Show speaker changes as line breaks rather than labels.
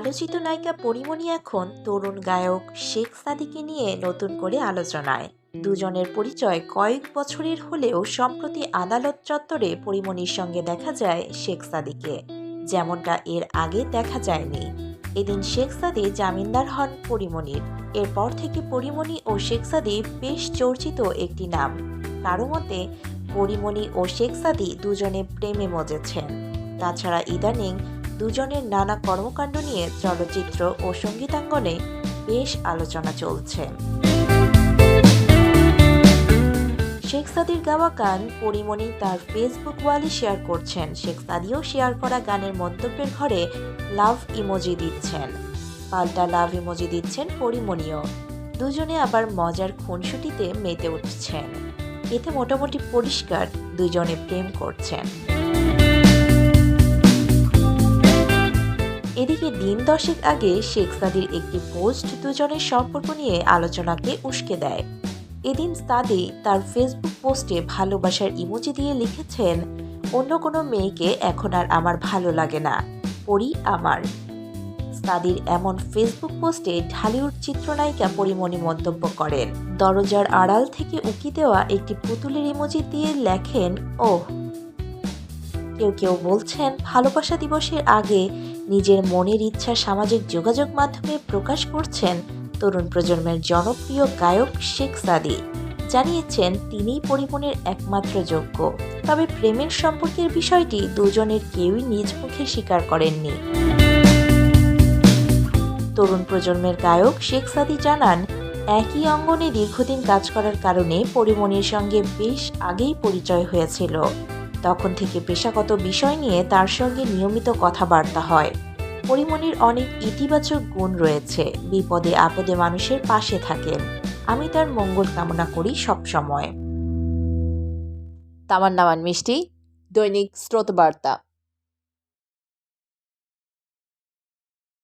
আলোচিত নায়িকা পরিমণি এখন তরুণ গায়ক শেখ সাদিকে নিয়ে নতুন করে আলোচনায়। দুজনের পরিচয় কয়েক বছরের হলেও সম্প্রতি আদালত চত্বরে পরিমণির সঙ্গে দেখা যায় শেখ সাদিকে। যেমনটা এর আগে দেখা যায়নি। এদিন শেখ সাদি জামিনদার হন পরিমণির। এরপর থেকে পরিমণি ও শেখ সাদি বেশ চর্চিত একটি নাম। কারও মতে, পরিমণি ও শেখ সাদি দুজনে প্রেমে মজেছেন। তাছাড়া ইদানিং দুজনের নানা কর্মকাণ্ড নিয়ে চলচ্চিত্র ও সঙ্গীতাঙ্গনে বেশ আলোচনা চলছে। শেখ সাদির গাওয়া গান পরিমণি তার ফেসবুক ওয়ালে শেয়ার করছেন। শেখ সাদিও শেয়ার করা গানের মন্তব্যের ঘরে লাভ ইমোজি দিচ্ছেন। পাল্টা লাভ ইমোজি দিচ্ছেন পরিমণিও। দুজনে আবার মজার খুনসুটিতে মেতে উঠছেন। এতে মোটামুটি পরিষ্কার দুজনে প্রেম করছেন। এদিকে দিন দশেক আগে শেখ সাদির একটি পোস্ট দুজনের সম্পর্ক নিয়ে আলোচনাকে উস্কে দেয়। এদিন সাদি তার ফেসবুক পোস্টে ভালোবাসার ইমোজি দিয়ে লিখেছেন, অন্য কোনো মেয়েকে এখন আর আমার ভালো লাগে না, পরি আমার। সাদির এমন ফেসবুক পোস্টে ঢালিউড চিত্রনায়িকা পরিমণি মন্তব্য করেন। দরজার আড়াল থেকে উঁকি দেওয়া একটি পুতুলের ইমোজি দিয়ে লেখেন, ওহ। কেউ কেউ বলছেন, ভালোবাসা দিবসের আগে নিজের মনের ইচ্ছা সামাজিক যোগাযোগ মাধ্যমে প্রকাশ করছেন তরুণ প্রজন্মের জনপ্রিয় গায়ক শেখ সাদি জানিয়েছেন, তিনিই পরিমণের একমাত্র যোগ্য। তবে প্রেমের সম্পর্কের বিষয়টি দুজনের কেউই নিজ মুখে স্বীকার করেননি। তরুণ প্রজন্মের গায়ক শেখ সাদি জানান, একই অঙ্গনে দীর্ঘদিন কাজ করার কারণে পরিমণির সঙ্গে বেশ আগেই পরিচয় হয়েছিল। তখন থেকে পেশাগত বিষয় নিয়ে তার সঙ্গে নিয়মিত কথাবার্তা হয়। পরিমণির অনেক ইতিবাচক গুণ রয়েছে। বিপদে আপদে মানুষের পাশে থাকেন। আমি তার মঙ্গল কামনা করি সবসময়।
তামান্নামান মিষ্টি, দৈনিক স্রোতবার্তা।